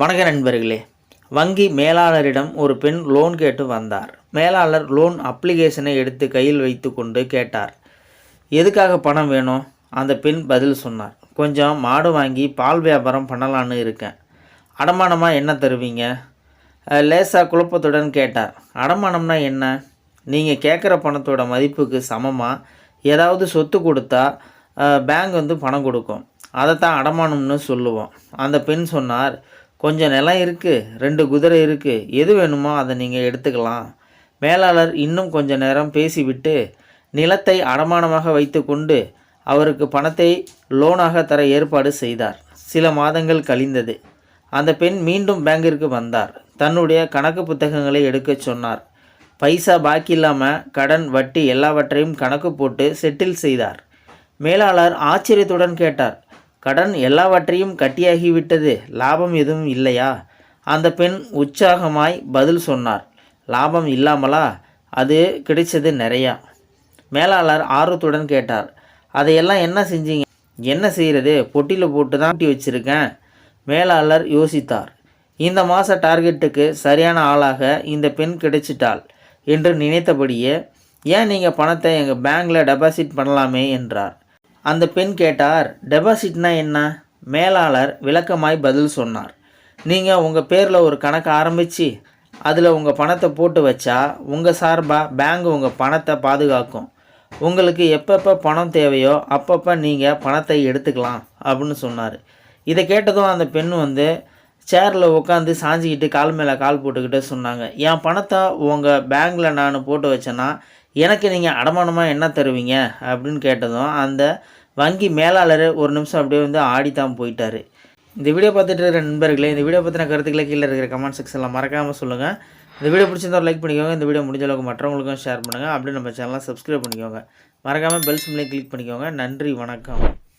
வணக்க நண்பர்களே வங்கி மேலாளரிடம் ஒரு பெண் லோன் கேட்டு வந்தார். மேலாளர் லோன் அப்ளிகேஷனை எடுத்து கையில் வைத்து கொண்டு கேட்டார். எதுக்காக பணம் வேணும்? அந்த பெண் பதில் சொன்னார். கொஞ்சம் மாடு வாங்கி பால் வியாபாரம் பண்ணலான்னு இருக்கேன். அடமானமாக என்ன தருவீங்க? லேசாக குழப்பத்துடன் கேட்டார். அடமானம்னா என்ன? நீங்கள் கேட்குற பணத்தோட மதிப்புக்கு சமமாக ஏதாவது சொத்து கொடுத்தா பேங்க் வந்து பணம் கொடுக்கும். அதைத்தான் அடமானம்னு சொல்லுவோம். அந்த பெண் சொன்னார். கொஞ்சம் நிலம் இருக்குது ரெண்டு குதிரை இருக்குது எது வேணுமோ அதை நீங்கள் எடுத்துக்கலாம். மேலாளர் இன்னும் கொஞ்ச நேரம் பேசிவிட்டு நிலத்தை அடமானமாக வைத்துக்கொண்டு அவருக்கு பணத்தை லோனாக தர ஏற்பாடு செய்தார். சில மாதங்கள் கழிந்தது. அந்த பெண் மீண்டும் பேங்கிற்கு வந்தார். தன்னுடைய கணக்கு புத்தகங்களை எடுக்கச் சொன்னார். பைசா பாக்கி இல்லாமல் கடன் வட்டி எல்லாவற்றையும் கணக்கு போட்டு செட்டில் செய்தார். மேலாளர் ஆச்சரியத்துடன் கேட்டார். கடன் எல்லாவற்றையும் கட்டியாகிவிட்டது. லாபம் எதுவும் இல்லையா? அந்த பெண் உற்சாகமாய் பதில் சொன்னார். லாபம் இல்லாமலா? அது கிடைச்சது நிறையா. மேலாளர் ஆர்வத்துடன் கேட்டார். அதையெல்லாம் என்ன செஞ்சீங்க? என்ன செய்கிறது பொட்டியில் போட்டு தான் பூட்டி வச்சுருக்கேன். மேலாளர் யோசித்தார். இந்த மாத டார்கெட்டுக்கு சரியான ஆளாக இந்த பெண் கிடைச்சிட்டாள் என்று நினைத்தபடியே ஏன் நீங்கள் பணத்தை எங்கள் பேங்கில் டெபாசிட் பண்ணலாமே? என்றார். அந்த பெண் கேட்டார் டெபாசிட்னா என்ன? மேலாளர் விளக்கமாய் பதில் சொன்னார் நீங்கள் உங்கள் பேரில் ஒரு கணக்கு ஆரம்பித்து அதில் உங்கள் பணத்தை போட்டு வச்சா உங்கள் சார்பாக பேங்க் உங்கள் பணத்தை பாதுகாக்கும். உங்களுக்கு எப்பப்போ பணம் தேவையோ அப்பப்போ நீங்கள் பணத்தை எடுத்துக்கலாம் அப்படின்னு சொன்னார். இதை கேட்டதும் அந்த பெண் வந்து சேரில் உட்காந்து சாஞ்சிக்கிட்டு கால் மேலே கால் போட்டுக்கிட்டு சொன்னாங்க என் பணத்தை உங்கள் பேங்க்கில் நான் போட்டு வச்சேன்னா எனக்கு நீங்கள் அடமானமாக என்ன தருவீங்க? அப்படின்னு கேட்டதும் அந்த வங்கி மேலாளர் ஒரு நிமிஷம் அப்படியே வந்து ஆடித்தான் போயிட்டார். இந்த வீடியோ பார்த்துட்டு இருக்கிற நண்பர்களே இந்த வீடியோ பற்றின கருத்துக்களை கீழே இருக்கிற கமெண்ட் செக்ஷனில் மறக்காமல் சொல்லுங்கள் இந்த வீடியோ பிடிச்சிருந்தா லைக் பண்ணிக்கோங்க. இந்த வீடியோ முடிஞ்ச அளவுக்கு மற்றவங்களுக்கும் ஷேர் பண்ணுங்கள் அப்படியே நம்ம சேனலை சப்ஸ்கிரைப் பண்ணிக்கோங்க. மறக்காமல் பெல் சிம்லையும் கிளிக் பண்ணிக்கோங்க. நன்றி வணக்கம்.